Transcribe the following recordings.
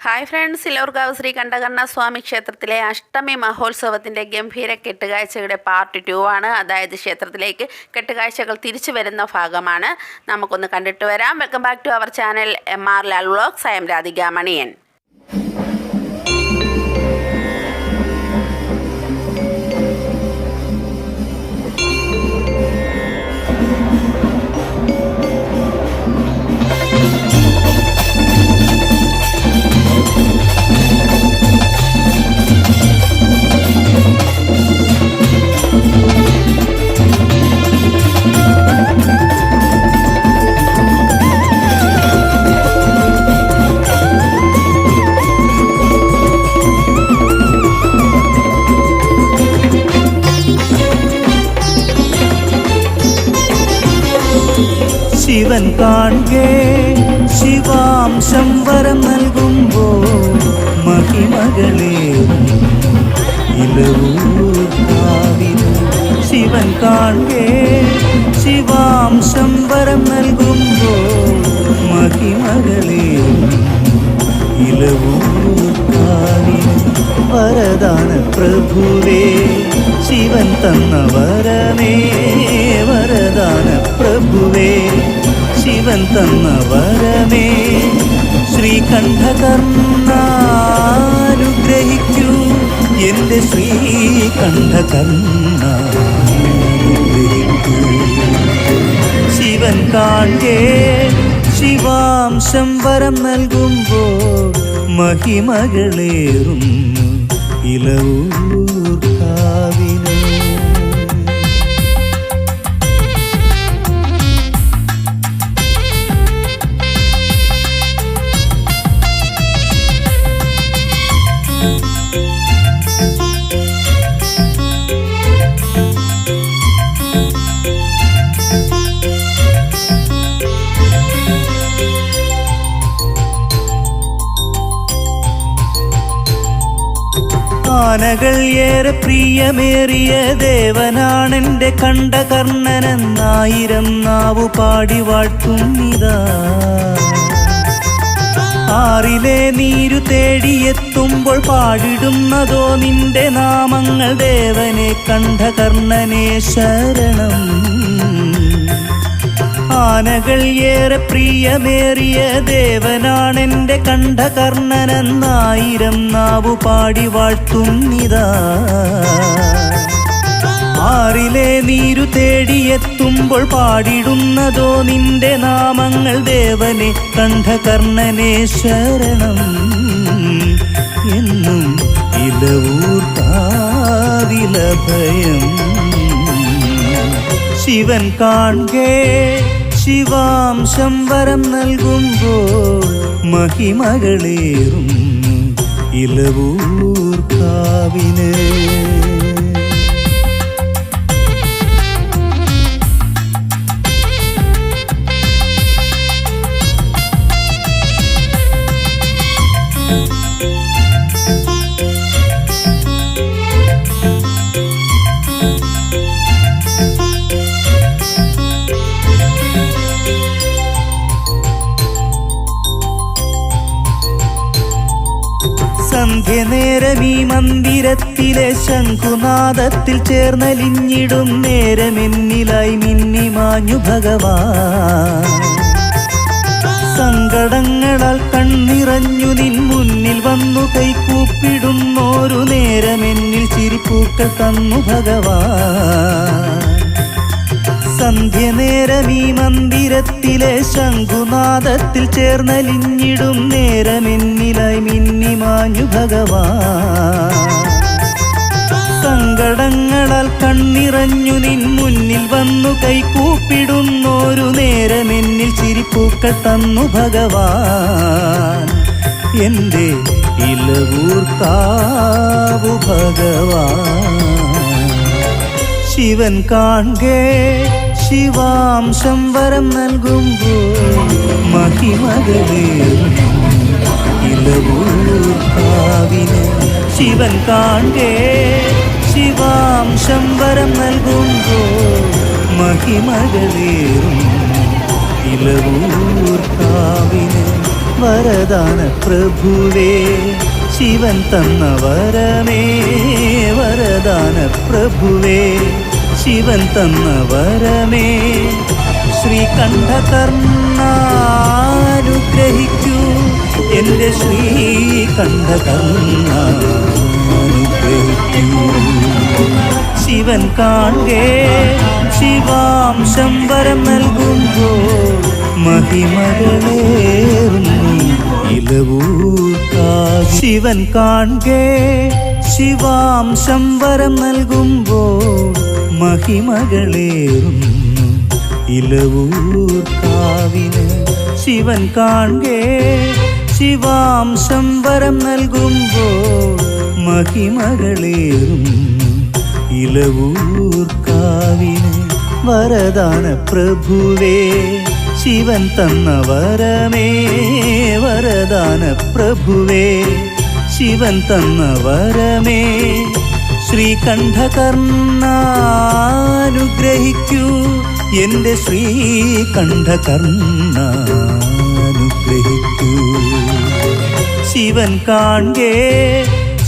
Hi friends Ilorkavu Sri Kandakarna Swami ക്ഷേത്രത്തിലെ അഷ്ടമി മഹോത്സവത്തിന്റെ ഗംഭീര കെട്ടുകാഴ്ചയുടെ പാർട്ട് ടു ആണ്. അതായത് ക്ഷേത്രത്തിലേക്ക് കെട്ടുകാഴ്ചകൾ തിരിച്ചു വരുന്ന ഭാഗമാണ്. നമുക്കൊന്ന് കണ്ടിട്ട് വരാം. Welcome back to our channel M R Lal vlogs I M Radhika Maniyan Shivan ശിവാംശം വരം നൽകുമ്പോ മഹിമകളെ ശിവൻ കാണുകേ. ശിവാംശം വരം നൽകുമ്പോ മഹിമകളെ ഇലവൂർക്കാവിന് വരദാന പ്രഭുവേ ശിവൻ തന്ന വരമേ. വരദാന പ്രഭുവേ ശിവൻ തന്ന വരമേ. ശ്രീകണ്ഠകർണാനുഗ്രഹിക്കൂ. എന്റെ ശ്രീകണ്ഠകർണ ശിവൻ കാൺകേ ശിവാംശം വരം നൽകുമ്പോൾ മഹിമകളേറും ഇലവൂർക്കാവിന് ആനകൾ ഏറെ പ്രിയമേറിയ ദേവനാണെന്റെ കണ്ഠകർണനെന്നായിരം നാവു പാടി വാഴ്ത്തുന്നിതാ. ആറിലെ നീരു തേടിയെത്തുമ്പോൾ പാടിടുന്നതോ നിന്റെ നാമങ്ങൾ ദേവനെ കണ്ഠകർണനെ ശരണം. ആനകൾ ഏറെ പ്രിയമേറിയ ദേവനാണെന്റെ കണ്ഠകർണനെന്നായിരം നാവു പാടി വാഴ്ത്തുന്നിതാ. ആറിലെ നീരു തേടിയെത്തുമ്പോൾ പാടിടുന്നതോ നിന്റെ നാമങ്ങൾ ദേവനെ കണ്ഠകർണനെ ശരണം എന്നും ഇലവൂർത്താവിലഭയം ശിവൻ കാൺകേ ശിവാംശം വരം നൽകുമ്പോൾ മഹിമകളേറും ഇലവൂർക്കാവിന് സന്ധ്യനേരം ഈ മന്ദിരത്തിലെ ശംഖുനാദത്തിൽ ചേർന്നലിഞ്ഞിടും നേരമെന്നിലായി മിന്നിമാഞ്ഞു ഭഗവാൻ. സങ്കടങ്ങളാൽ കണ്ണിറഞ്ഞു നിൻ മുന്നിൽ വന്നു കൈക്കൂപ്പിടുന്നോരു നേരമെന്നിൽ ചിരിപ്പൂക്കൾ തന്നു ഭഗവാൻ. സന്ധ്യനേരം ഈ മന്ദിരത്തിലെ ശംഖുനാദത്തിൽ ചേർന്നലിഞ്ഞിടും നേരമെന്നിലായി മിന്നിമാഞ്ഞു ഭഗവാൻ. സങ്കടങ്ങളാൽ കണ്ണിറഞ്ഞു നിൻ മുന്നിൽ വന്നു കൈകൂപ്പിടുന്നോരു നേരമെന്നിൽ ചിരിപ്പൂക്കൾ തന്നു ഭഗവാൻ. എന്റെ ഇലവൂർക്കാവു ഭഗവാൻ. ശിവൻ കാൺകേ ശിവാംശം വരം നൽകുമ്പോൾ മഹിമകളേറും ശിവൻ കാൺകേ ശിവാംശം വരം നൽകുമ്പോൾ മഹിമകളേറും വരദാന പ്രഭുവേ ശിവൻ തന്ന വരമേ വരദാന പ്രഭുവേ. ശിവൻ തന്ന വരമേ. ശ്രീകണ്ഠകർണാനുഗ്രഹിക്കൂ. എന്റെ ശ്രീകണ്ഠകർണാനുഗ്രഹിക്കൂ. ശിവൻ കാണേ ശിവാംശം വരം നൽകുമ്പോൾ മഹിമകളേറുന്നു ഇലവൂക്കാ ശിവൻ കാണേ ശിവാംശം വരം നൽകുമ്പോൾ മഹിമകളേറുന്നു ഇലവൂർക്കാവിന് ശിവൻ കാണേ ശിവാംശം വരം നൽകുമ്പോൾ മഹിമകളേറുന്നു ഇലവൂർക്കാവിന് വരദാന പ്രഭുവേ ശിവൻ തന്ന വരമേ വരദാന പ്രഭുവേ ശിവൻ തന്ന വരമേ ശ്രീകണ്ഠകർണാനുഗ്രഹിക്കൂ. എന്റെ ശ്രീകണ്ഠകർണാനുഗ്രഹിക്കൂ. ശിവൻ കാണേ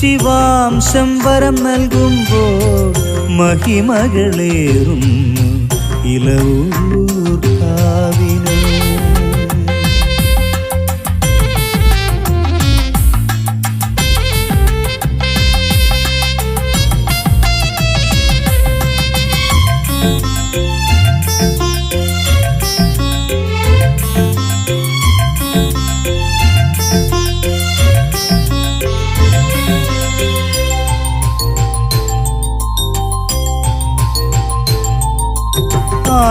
ശിവാംശം വരം നൽകുമ്പോൾ മഹിമകളേറും ഇലവൂർക്കാവിനു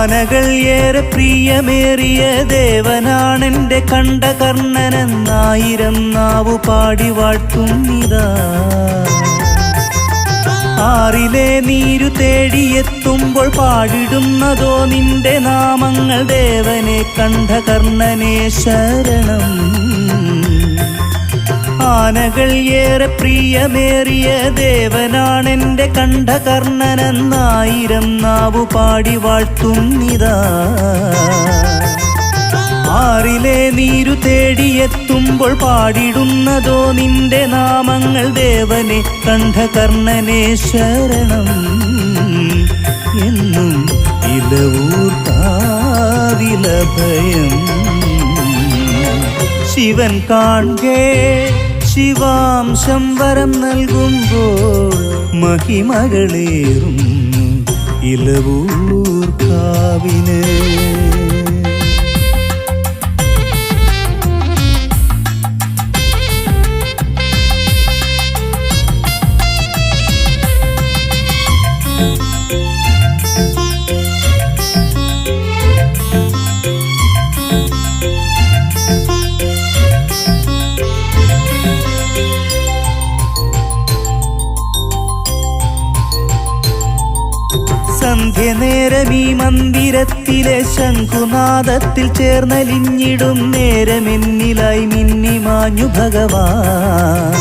ആനകൾ ഏറെ പ്രിയമേറിയ ദേവനാണെന്റെ കണ്ഠകർണനെന്നായിരം നാവു പാടി വാഴ്ത്തുന്നിതാ. ആറിലെ നീരു തേടിയെത്തുമ്പോൾ പാടിടുന്നതോ നിന്റെ നാമങ്ങൾ ദേവനെ കണ്ട കർണനെ ശരണം. ആനകൾ ഏറെ പ്രിയമേറിയ ദേവനാണെന്റെ കണ്ഠകർണനെന്നായിരം നാവു പാടി വാഴ്ത്തുന്നിതാ ആറിലെ നീരു തേടിയെത്തുമ്പോൾ പാടിടുന്നതോ നിന്റെ നാമങ്ങൾ ദേവനെ കണ്ഠകർണനെ ശരണം എന്നും ഇലവൂർത്താവിലഭയം. ശിവൻ കാണേ ശിവാംശം വരം നൽകുമ്പോൾ മഹിമകളേറുന്നു ഇലവൂർക്കാവിന് ഈ മന്ദിരത്തിലെ ശംഖുനാദത്തിൽ ചേർന്നലിഞ്ഞിടും നേരമെന്നിലായി മിന്നിമാഞ്ഞു ഭഗവാൻ.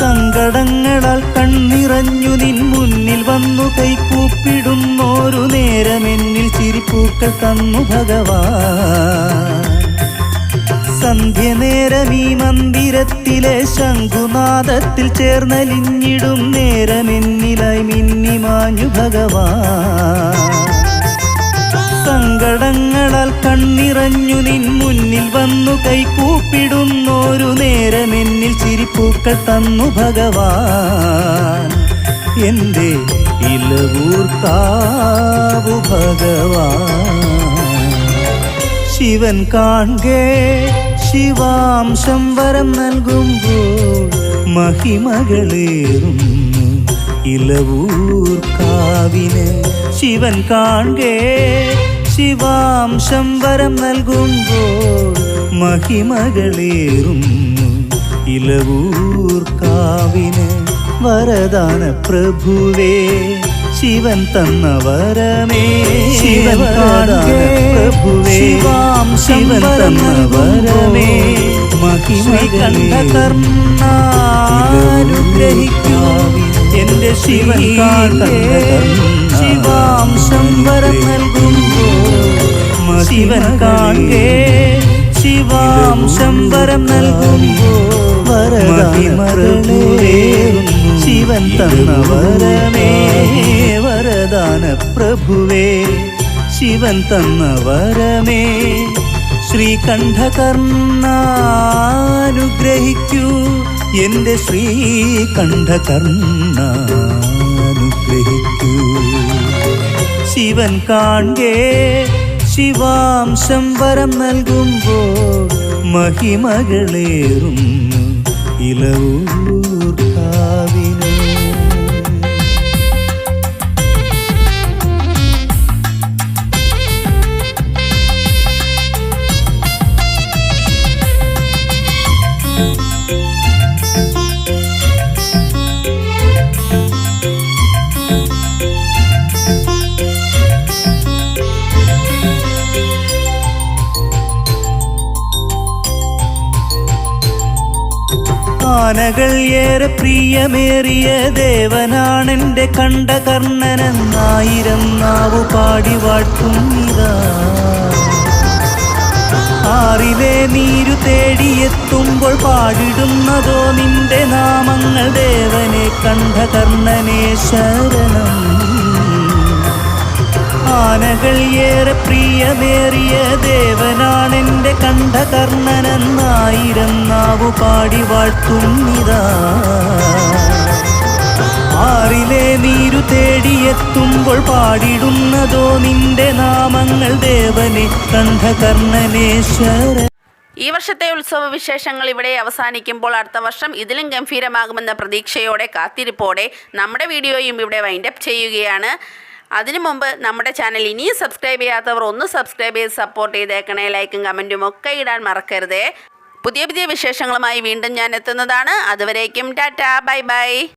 സങ്കടങ്ങളാൽ കണ്ണിറഞ്ഞു നിൻ മുന്നിൽ വന്നു കൈക്കൂപ്പിടുന്നോരു നേരമെന്നിൽ ചിരിപ്പൂക്കൾ തന്നു ഭഗവാൻ. സന്ധ്യനേരം ഈ മന്ദിരത്തിലെ ശംഖുനാദത്തിൽ ചേർന്നലിഞ്ഞിടും നേരമെന്നിലായി മിന്നിമാഞ്ഞു ഭഗവാൻ. സങ്കടങ്ങളാൽ കണ്ണിറഞ്ഞു നിൻ മുന്നിൽ വന്നു കൈകൂപ്പിടുന്നോരു നേരമെന്നിൽ ചിരിപ്പൂക്കൾ തന്നു ഭഗവാൻ. എന്റെ ഇലവൂർക്കാവു ഭഗവാൻ. ശിവൻ കാണേ ശിവാംശം വരം നൽകുമ്പോൾ മഹിമകളേറുന്നു. ഇലവൂർക്കാവിന് ശിവൻ കാണേ ശിവാംശം വരം നൽകുമ്പോൾ മഹിമകളേറുന്നു. ഇലവൂർക്കാവിന് വരദാന പ്രഭുവേ ശിവൻ തന്ന വരമേ ശിവൻ ശിവാം പ്രഭുവേ. ശിവൻ തന്ന വരമേ മഹിമൈ കണ്ട കർമ്മുഗ്രഹിക്കോ എന്റെ ശിവൻ ശിവാം ശിവാംശം വരം നൽകുമ്പോൾ ശിവൻ കാണേ. ശിവാംശം വരം നൽകുമ്പോ വരദാനപ്രഭുവേ ശിവൻ തന്ന വരമേ വരദാന പ്രഭുവേ ശിവൻ തന്ന വരമേ ശ്രീകണ്ഠകർണാനുഗ്രഹിക്കൂ. എന്റെ ശ്രീകണ്ഠകർണാനുഗ്രഹിക്കൂ. ശിവൻ കാൺകേ ശിവാംശം വരം നൽകുമ്പോൾ മഹിമകളേറും ഇലവൂർക്കാവിന് ആനകൾ ഏറെ പ്രിയമേറിയ ദേവനാണെന്റെ കണ്ട കർണനെന്നായിരം നാവു പാടി വാഴ്ത്തും ആറിലെ നീരു തേടിയെത്തുമ്പോൾ പാടിടുന്നതോ നിന്റെ നാമങ്ങൾ ദേവനെ കണ്ട കർണനെ ശരണം ആനകൾ ഏറെ പ്രിയമേറിയ ദേവനാണെന്റെ കണ്ഠകർണനെന്നായിരം നാവു പാടി വാഴ്ത്തുന്നിതാ. ആറിലെ നീരു തേടിയെത്തുമ്പോൾ പാടിടുന്നതോ നിന്റെ നാമങ്ങൾ ദേവനെ കണ്ഠകർണനേശ്വര ഈ വർഷത്തെ ഉത്സവ വിശേഷങ്ങൾ ഇവിടെ അവസാനിക്കുമ്പോൾ അടുത്ത വർഷം ഇതിലും ഗംഭീരമാകുമെന്ന പ്രതീക്ഷയോടെ കാത്തിരിപ്പോടെ നമ്മുടെ വീഡിയോയും ഇവിടെ വൈൻഡപ്പ് ചെയ്യുകയാണ്. അതിനു മുമ്പ് നമ്മുടെ ചാനൽ ഇനിയും സബ്സ്ക്രൈബ് ചെയ്യാത്തവർ ഒന്ന് സബ്സ്ക്രൈബ് ചെയ്ത് സപ്പോർട്ട് ചെയ്തേക്കണേ ലൈക്കും കമന്റും ഒക്കെ ഇടാൻ മറക്കരുതേ. പുതിയ പുതിയ വിശേഷങ്ങളുമായി വീണ്ടും ഞാൻ എത്തുന്നതാണ്. അതുവരേക്കും ടാറ്റാ ബൈ ബൈ